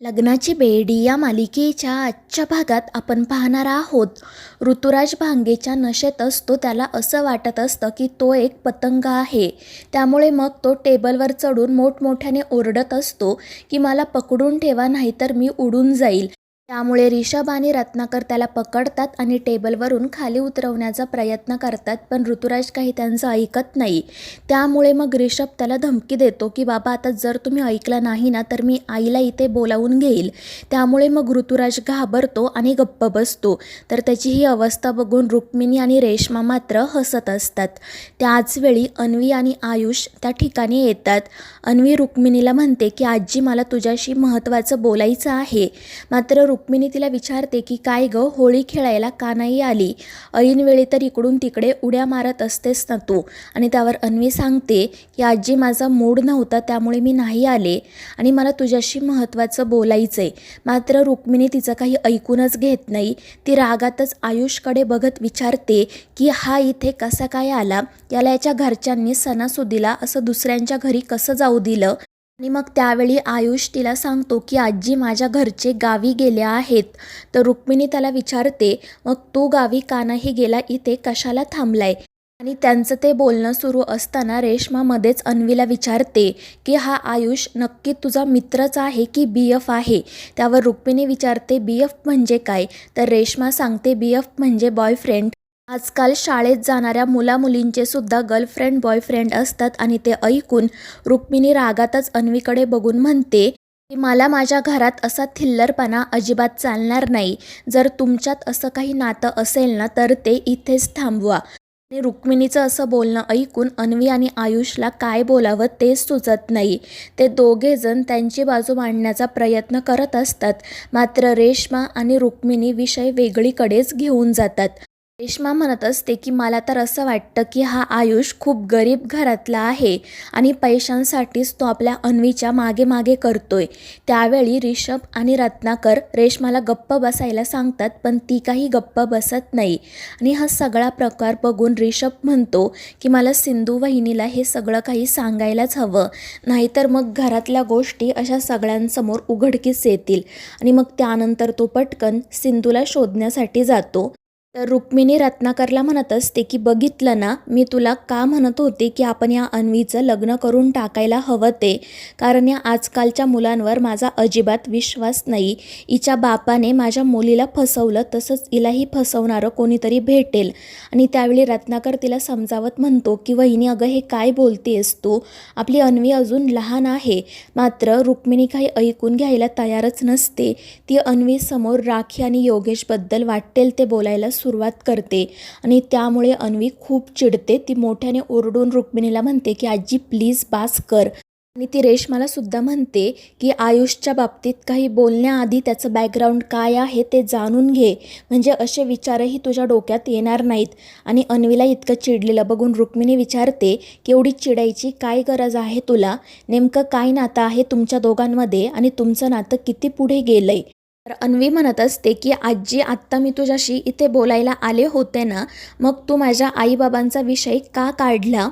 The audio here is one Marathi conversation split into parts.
लग्नाची बेडी या मालिकेच्या आजच्या भागात आपण पाहणार आहोत. ऋतुराज भांगेच्या नशेत असतो त्याला असं वाटत असतं की तो एक पतंग आहे. त्यामुळे मग तो टेबलवर चढून मोठमोठ्याने ओरडत असतो की मला पकडून ठेवा नाहीतर मी उडून जाईल. त्यामुळे रिषभ आणि रत्नाकर त्याला पकडतात आणि टेबलवरून खाली उतरवण्याचा प्रयत्न करतात पण ऋतुराज काही त्यांचं ऐकत नाही. त्यामुळे मग रिषभ त्याला धमकी देतो की बाबा आता जर तुम्ही ऐकलं नाही ना तर मी आईला इथे बोलावून घेईल. त्यामुळे मग ऋतुराज घाबरतो आणि गप्प बसतो. तर त्याची ही अवस्था बघून रुक्मिणी आणि रेश्मा मात्र हसत असतात. त्याचवेळी अन्वी आणि आयुष त्या ठिकाणी येतात. अन्वी रुक्मिणीला म्हणते की आजी मला तुझ्याशी महत्त्वाचं बोलायचं आहे. मात्र रुक्मिणी तिला विचारते की काय गं होळी खेळायला का नाही आली? ऐनवेळी तर इकडून तिकडे उड्या मारत असतेस ना तू. आणि त्यावर अन्वी सांगते की आजी माझा मूड नव्हता त्यामुळे मी नाही आले आणि मला तुझ्याशी महत्त्वाचं बोलायचं आहे मात्र रुक्मिणी तिचं काही ऐकूनच घेत नाही. ती रागातच आयुषकडे बघत विचारते की हा इथे कसा काय आला? याला याच्या घरच्यांनी सणासुदीला असं दुसऱ्यांच्या घरी कसं जाऊ दिलं? आणि मग त्यावेळी आयुष तिला सांगतो की आजी माझ्या घरचे गावी गेले आहेत. तर रुक्मिणी त्याला विचारते मग तू गावी का नाही गेला? इथे कशाला थांबलाय? आणि त्यांचं ते बोलणं सुरू असताना रेश्मा मध्येच अन्वीला विचारते की हा आयुष नक्की तुझा मित्रच आहे की बी एफ आहे? त्यावर रुक्मिणी विचारते बी एफ म्हणजे काय? तर रेश्मा सांगते बी एफ म्हणजे बॉयफ्रेंड आजकाल शाळेत जाणाऱ्या मुलामुलींचे सुद्धा गर्लफ्रेंड बॉयफ्रेंड असतात आणि ते ऐकून रुक्मिणी रागातच अन्वीकडे बघून म्हणते की मला माझ्या घरात असा थिल्लरपणा अजिबात चालणार नाही. जर तुमच्यात असं काही नातं असेल ना तर ते इथेच थांबवा आणि रुक्मिणीचं असं बोलणं ऐकून अन्वी आणि आयुषला काय बोलावं तेच सुचत नाही. ते दोघेजण त्यांची बाजू मांडण्याचा प्रयत्न करत असतात. मात्र रेश्मा आणि रुक्मिणी विषय वेगळीकडेच घेऊन जातात. रेश्मा म्हणत असते की मला तर असं वाटतं की हा आयुष खूप गरीब घरातला आहे आणि पैशांसाठीच तो आपल्या अन्वीच्या मागे मागे करतोय. त्यावेळी रिषभ आणि रत्नाकर रेश्माला गप्प बसायला सांगतात पण ती काही गप्प बसत नाही. आणि हा सगळा प्रकार बघून रिषभ म्हणतो की मला सिंधू वहिनीला हे सगळं काही सांगायलाच हवं. नाहीतर मग घरातल्या गोष्टी अशा सगळ्यांसमोर उघडकीस येतील आणि मग त्यानंतर तो पटकन सिंधूला शोधण्यासाठी जातो. तर रुक्मिणी रत्नाकरला म्हणत असते की बघितलं ना मी तुला का म्हणत होते की आपण या अन्वीचं लग्न करून टाकायला हवं ते? कारण या आजकालच्या मुलांवर माझा अजिबात विश्वास नाही. हिच्या बापाने माझ्या मुलीला फसवलं तसंच हिलाही फसवणारं कोणीतरी भेटेल. आणि त्यावेळी रत्नाकर तिला समजावत म्हणतो की वहिनी अगं हे काय बोलतेस तू? आपली अन्वी अजून लहान आहे. मात्र रुक्मिणी काही ऐकून घ्यायला तयारच नसते. ती अन्वीसमोर राखी आणि योगेशबद्दल वाटेल ते बोलायला सुरुवात करते. आणि त्यामुळे अन्वी खूप चिडते. ती मोठ्याने ओरडून रुक्मिणीला म्हणते की आजी प्लीज बास कर. आणि ती रेशमाला सुद्धा म्हणते की आयुषच्या बाबतीत काही बोलण्याआधी त्याचं बॅकग्राऊंड काय आहे ते जाणून घे. म्हणजे असे विचारही तुझ्या डोक्यात येणार नाहीत. आणि अन्वीला इतकं चिडलेलं बघून रुक्मिणी विचारते की एवढी चिडायची? काय गरज आहे तुला? नेमकं काय नातं आहे तुमच्या दोघांमध्ये? आणि तुमचं नातं किती पुढे गेलं आहे तर अन्वी म्हणत असते की आजी आत्ता मी तुझ्याशी इथे बोलायला आले होते ना मग तू माझ्या आईबाबांचा विषय का काढला?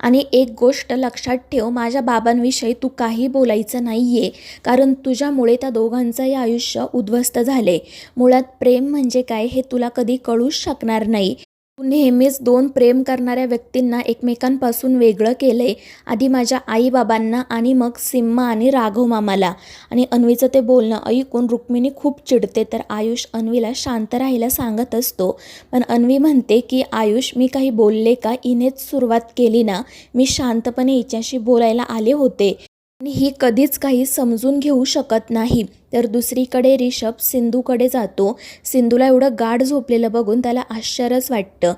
आणि एक गोष्ट लक्षात ठेव माझ्या बाबांविषयी तू काही बोलायचं नाही आहे कारण तुझ्यामुळे त्या दोघांचंही आयुष्य उद्ध्वस्त झाले. मुळात प्रेम म्हणजे काय हे तुला कधी कळूच शकणार नाही. तू नेहमीच दोन प्रेम करणाऱ्या व्यक्तींना एकमेकांपासून वेगळं केलं आहे आधी माझ्या आईबाबांना आणि मग सिम्मा आणि राघव मामाला. आणि अन्वीचं ते बोलणं ऐकून रुक्मिणी खूप चिडते तर आयुष अन्वीला शांत राहायला सांगत असतो. पण अन्वी म्हणते की आयुष मी काही बोलले का? इनेच सुरुवात केली ना. मी शांतपणे हिच्याशी बोलायला आले होते. ही कधीच काही समजून घेऊ शकत नाही. तर दुसरीकडे रिषभ सिंधूकडे जातो. सिंधूला एवढं गाढ झोपलेलं बघून त्याला आश्चर्यच वाटतं.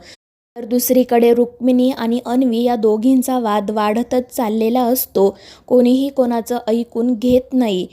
तर दुसरीकडे रुक्मिणी आणि अन्वी या दोघींचा वाद वाढतच चाललेला असतो. कोणीही कोणाचं ऐकून घेत नाही.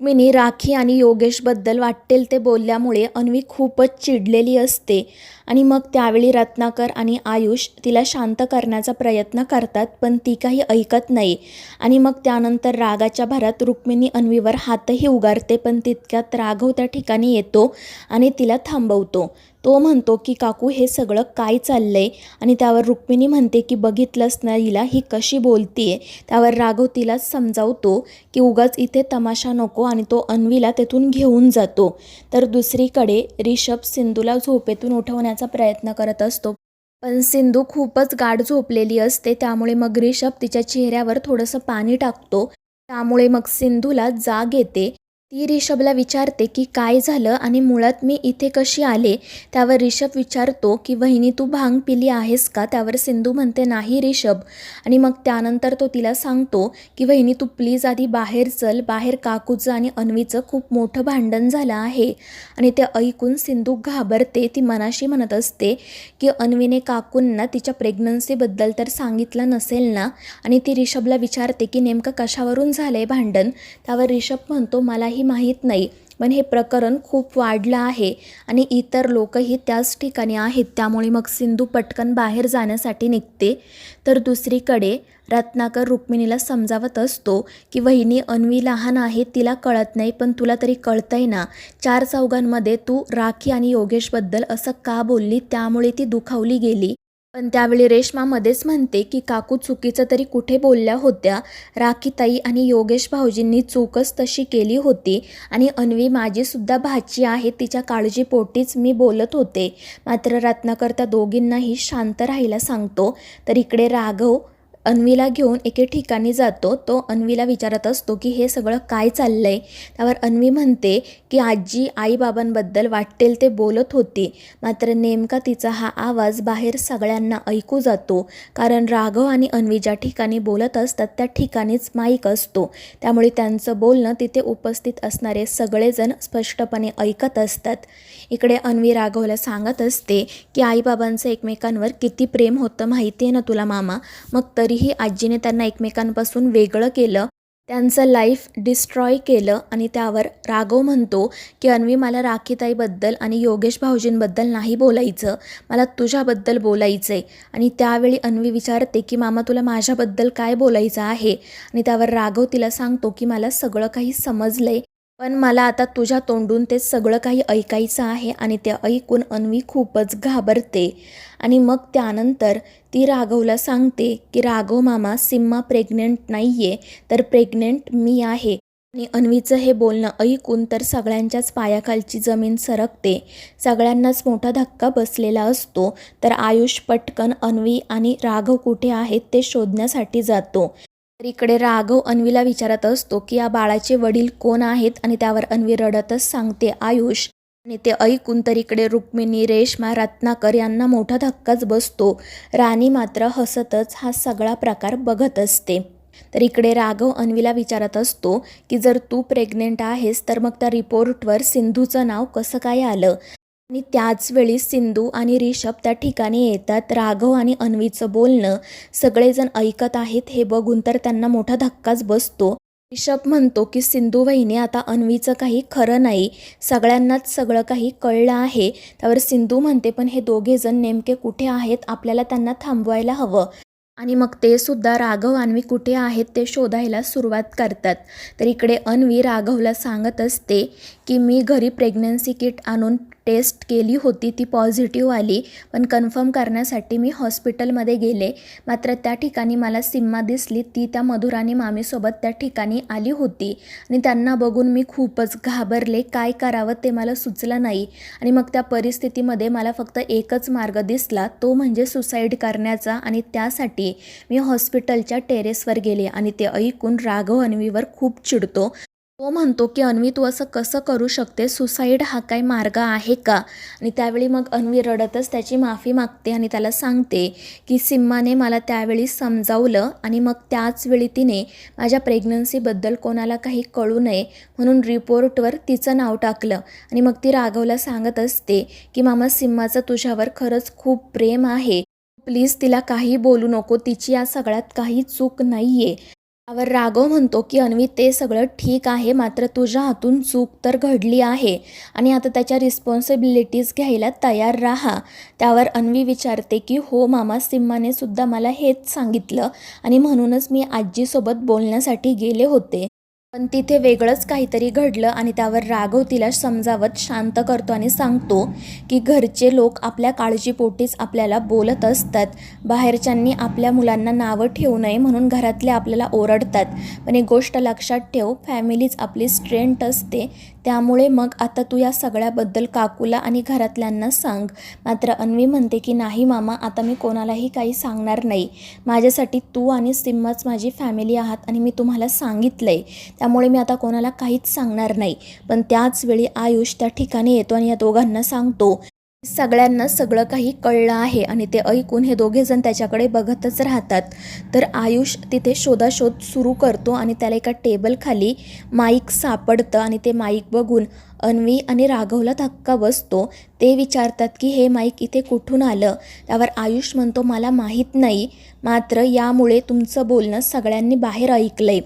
रुक्मिणी राखी आणि योगेशबद्दल वाटेल ते बोलल्यामुळे अन्वी खूपच चिडलेली असते. आणि मग त्यावेळी रत्नाकर आणि आयुष तिला शांत करण्याचा प्रयत्न करतात पण ती काही ऐकत नाही. आणि मग त्यानंतर रागाच्या भरात रुक्मिणी अन्वीवर हातही उगारते पण तितक्यात राघव त्या ठिकाणी येतो आणि तिला थांबवतो. तो म्हणतो की काकू हे सगळं काय चाललंय? आणि त्यावर रुक्मिणी म्हणते की बघितलंच ना हिला ही कशी बोलतीये? त्यावर राघव तिलाच समजावतो की उगाच इथे तमाशा नको आणि तो अन्वीला तेथून घेऊन जातो. तर दुसरीकडे रिषभ सिंधूला झोपेतून उठवण्याचा प्रयत्न करत असतो. पण सिंधू खूपच गाढ झोपलेली असते त्यामुळे मग रिषभ तिच्या चेहऱ्यावर थोडंसं पाणी टाकतो. त्यामुळे मग सिंधूला जाग येते. ती रिषभला विचारते की काय झालं आणि मुळात मी इथे कशी आले? त्यावर रिषभ विचारतो की वहिनी तू भांग पिली आहेस का? त्यावर सिंधू म्हणते नाही रिषभ. आणि मग त्यानंतर तो तिला सांगतो की वहिनी तू प्लीज आधी बाहेर चल. बाहेर काकूचं आणि अन्वीचं खूप मोठं भांडण झालं आहे. आणि ते ऐकून सिंधू घाबरते. ती मनाशी म्हणत असते की अन्वीने काकूंना तिच्या प्रेग्नन्सीबद्दल तर सांगितलं नसेल ना? आणि ती रिषभला विचारते की नेमकं कशावरून झालं आहे भांडण? त्यावर रिषभ म्हणतो मलाही माहीत नाही. पण हे प्रकरण खूप वाढलं आहे आणि इतर लोकही त्याच ठिकाणी आहेत. त्यामुळे मग सिंधू पटकन बाहेर जाण्यासाठी निघते. तर दुसरीकडे रत्नाकर रुक्मिणीला समजावत असतो की वहिनी अन्वी लहान आहे तिला कळत नाही पण तुला तरी कळतंय ना चार चौघांमध्ये तू राखी आणि योगेशबद्दल असं का बोलली? त्यामुळे ती दुखावली गेली. पण त्यावेळी रेश्मा मध्येच म्हणते की काकू चुकीचं तरी कुठे बोलल्या होत्या? राखीताई आणि योगेश भाऊजींनी चूकच तशी केली होती आणि अन्वी माझीसुद्धा भाची आहे तिच्या काळजीपोटीच मी बोलत होते. मात्र रत्नाकर त्या दोघींनाही शांत राहायला सांगतो. तर इकडे राघव अन्वीला घेऊन एके ठिकाणी जातो. तो अन्वीला विचारत असतो की हे सगळं काय चाललं आहे त्यावर अन्वी म्हणते की आजी आईबाबांबद्दल वाटेल ते बोलत होती. मात्र नेमका तिचा हा आवाज बाहेर सगळ्यांना ऐकू जातो. कारण राघव आणि अन्वी ज्या ठिकाणी बोलत असतात त्या ठिकाणीच माईक असतो. त्यामुळे त्यांचं बोलणं तिथे उपस्थित असणारे सगळेजण स्पष्टपणे ऐकत असतात. इकडे अन्वी राघवला सांगत असते की आईबाबांचं एकमेकांवर किती प्रेम होतं माहिती आहे ना तुला मामा? मग तरी तरीही आजीने त्यांना एकमेकांपासून वेगळं केलं त्यांचं लाईफ डिस्ट्रॉय केलं आणि त्यावर राघव म्हणतो की अन्वी मला राखीताईबद्दल आणि योगेश भाऊजींबद्दल नाही बोलायचं. मला तुझ्याबद्दल बोलायचं आहे आणि त्यावेळी अन्वी विचारते की मामा तुला माझ्याबद्दल काय बोलायचं आहे? आणि त्यावर राघव तिला सांगतो की मला सगळं काही समजलं आहे पण मला आता तुझ्या तोंडून ते सगळं काही ऐकायचं आहे आणि ते ऐकून अन्वी खूपच घाबरते. आणि मग त्यानंतर ती राघवला सांगते की राघव मामा सिम्मा प्रेग्नेंट नाही आहे तर प्रेग्नेंट मी आहे. आणि अन्वीचं हे बोलणं ऐकून तर सगळ्यांच्याच पायाखालची जमीन सरकते. सगळ्यांनाच मोठा धक्का बसलेला असतो. तर आयुष पटकन अन्वी आणि राघव कुठे आहेत ते शोधण्यासाठी जातो. तर इकडे राघव अन्वीला विचारत असतो की या बाळाचे वडील कोण आहेत? आणि त्यावर अन्वी रडतच सांगते आयुष. आणि ते ऐकून तर इकडे रुक्मिणी रेश्मा रत्नाकर यांना मोठा धक्काच बसतो. राणी मात्र हसतच हा सगळा प्रकार बघत असते. तर इकडे राघव अन्वीला विचारत असतो की जर तू प्रेग्नेंट आहेस तर मग त्या रिपोर्टवर सिंधूचं नाव कसं काय आलं? आणि त्याच वेळी सिंधू आणि रिषभ त्या ठिकाणी येतात. राघव आणि अन्वीचं बोलणं सगळेजण ऐकत आहेत. हे बघून तर त्यांना मोठा धक्काच बसतो. रिषभ म्हणतो की सिंधू वहिने आता अन्वीचं काही खरं नाही. सगळ्यांनाच सगळं काही कळलं आहे. त्यावर सिंधू म्हणते पण हे दोघेजण नेमके कुठे आहेत? आपल्याला त्यांना थांबवायला हवं. आणि मग ते सुद्धा राघव अन्वी कुठे आहेत ते शोधायला सुरुवात करतात. तर इकडे अन्वी राघवला सांगत असते की मी घरी प्रेग्नन्सी किट आणून टेस्ट केली होती ती पॉझिटिव्ह आली पण कन्फर्म करण्यासाठी मी हॉस्पिटलमध्ये गेले. मात्र त्या ठिकाणी मला सिम्मा दिसली ती त्या मधुराणी मामीसोबत त्या ठिकाणी आली होती. आणि त्यांना बघून मी खूपच घाबरले काय करावं ते मला सुचलं नाही. आणि मग त्या परिस्थितीमध्ये मला फक्त एकच मार्ग दिसला तो म्हणजे सुसाईड करण्याचा. आणि त्यासाठी मी हॉस्पिटलच्या टेरेसवर गेले आणि ते ऐकून राघव अन्वीवर खूप चिडतो. तो म्हणतो की अन्वी तू असं कसं करू शकते सुसाईड हा काय मार्ग आहे का? आणि त्यावेळी मग अन्वी रडतच त्याची माफी मागते आणि त्याला सांगते की सिम्माने मला त्यावेळी समजावलं आणि मग त्याच वेळी तिने माझ्या प्रेग्नन्सीबद्दल कोणाला काही कळू नये म्हणून रिपोर्टवर तिचं नाव टाकलं. आणि मग ती राघवला सांगत असते की मामा सिम्माचं तुझ्यावर खरंच खूप प्रेम आहे. प्लीज तिला काही बोलू नको तिची या सगळ्यात काही चूक नाही आहे त्यावर राघव म्हणतो की अन्वी ते सगळं ठीक आहे मात्र तुझ्या हातून चूक तर घडली आहे आणि आता त्याच्या रिस्पॉन्सिबिलिटीज घ्यायला तयार राहा. त्यावर अन्वी विचारते की हो मामा सिम्माने सुद्धा मला हेच सांगितलं आणि म्हणूनच मी आजीसोबत बोलण्यासाठी गेले होते. पण तिथे वेगळंच काहीतरी घडलं आणि त्यावर राघव तिला समजावत शांत करतो आणि सांगतो की घरचे लोक आपल्या काळजीपोटीच आपल्याला बोलत असतात. बाहेरच्यांनी आपल्या मुलांना नावं ठेवू नये म्हणून घरातले आपल्याला ओरडतात. पण एक गोष्ट लक्षात ठेव फॅमिलीच आपली स्ट्रेंथ असते. त्यामुळे मग आता तू या सगळ्याबद्दल काकूला आणि घरातल्यांना सांग. मात्र अन्वी म्हणते की नाही मामा आता मी कोणालाही काही सांगणार नाही. माझ्यासाठी तू आणि सिम्माच माझी फॅमिली आहात आणि मी तुम्हाला सांगितलं आहे त्यामुळे मी आता कोणाला काहीच सांगणार नाही. पण त्याच वेळी आयुष त्या ठिकाणी येतो आणि या दोघांना सांगतो. सगळ्यांना सगळं काही कळलं आहे आणि ते ऐकून हे दोघेजण त्याच्याकडे बघतच राहतात. तर आयुष तिथे शोधाशोध सुरू करतो आणि त्याला एका टेबलखाली माईक सापडतं आणि ते माईक बघून अन्वी आणि राघवला धक्का बसतो. ते विचारतात की हे माईक इथे कुठून आलं? त्यावर आयुष म्हणतो मला माहीत नाही. मात्र यामुळे तुमचं बोलणं सगळ्यांनी बाहेर ऐकलं आहे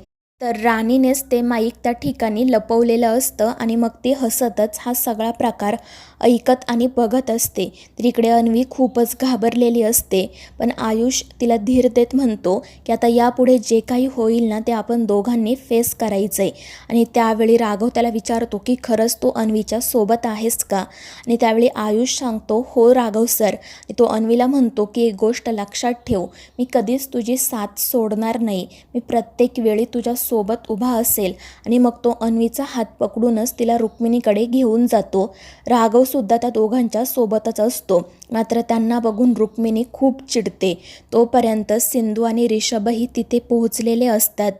तर राणीनेच ते माईक त्या ठिकाणी लपवलेलं असतं आणि मग ती हसतच हा सगळा प्रकार ऐकत आणि बघत असते. तर इकडे अन्वी खूपच घाबरलेली असते. पण आयुष तिला धीर देत म्हणतो की आता यापुढे जे काही होईल ना ते आपण दोघांनी फेस करायचं आहे आणि त्यावेळी राघव त्याला विचारतो की खरंच तो अन्वीच्या सोबत आहेस का? आणि त्यावेळी आयुष सांगतो हो राघव सर. आणि तो अन्वीला म्हणतो की एक गोष्ट लक्षात ठेव. मी कधीच तुझी साथ सोडणार नाही. मी प्रत्येक वेळी तुझ्या सोबत उभा असेल आणि मग तो अन्वीचा हात पकडूनच तिला रुक्मिणीकडे घेऊन जातो. राघवसुद्धा त्या दोघांच्या सोबतच असतो. मात्र त्यांना बघून रुक्मिणी खूप चिडते. तोपर्यंत सिंधू आणि रिषभही तिथे पोहोचलेले असतात.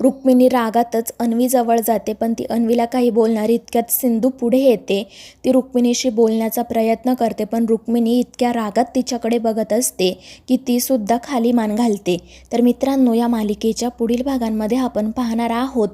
रुक्मिणी रागातच अन्वीजवळ जाते पण ती अन्वीला काही बोलणार इतक्यात सिंधू पुढे येते. ती रुक्मिणीशी बोलण्याचा प्रयत्न करते पण रुक्मिणी इतक्या रागात तिच्याकडे बघत असते की तीसुद्धा खाली मान घालते. तर मित्रांनो या मालिकेच्या पुढील भागांमध्ये आपण पाहणार आहोत.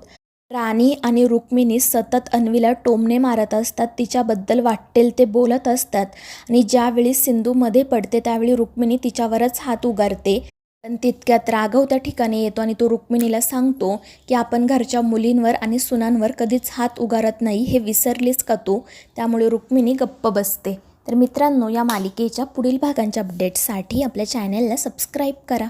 राणी आणि रुक्मिणी सतत अन्वीला टोमणे मारत असतात तिच्याबद्दल वाटेल ते बोलत असतात आणि ज्यावेळी सिंधूमध्ये पडते त्यावेळी रुक्मिणी तिच्यावरच हात उगारते. पण तितक्यात राघव त्या ठिकाणी येतो आणि तो रुक्मिणीला सांगतो की आपण घरच्या मुलींवर आणि सुनांवर कधीच हात उगारत नाही हे विसरलीच का तू? त्यामुळे रुक्मिणी गप्प बसते. तर मित्रांनो या मालिकेच्या पुढील भागांच्या अपडेट्ससाठी आपल्या चॅनेलला सबस्क्राईब करा.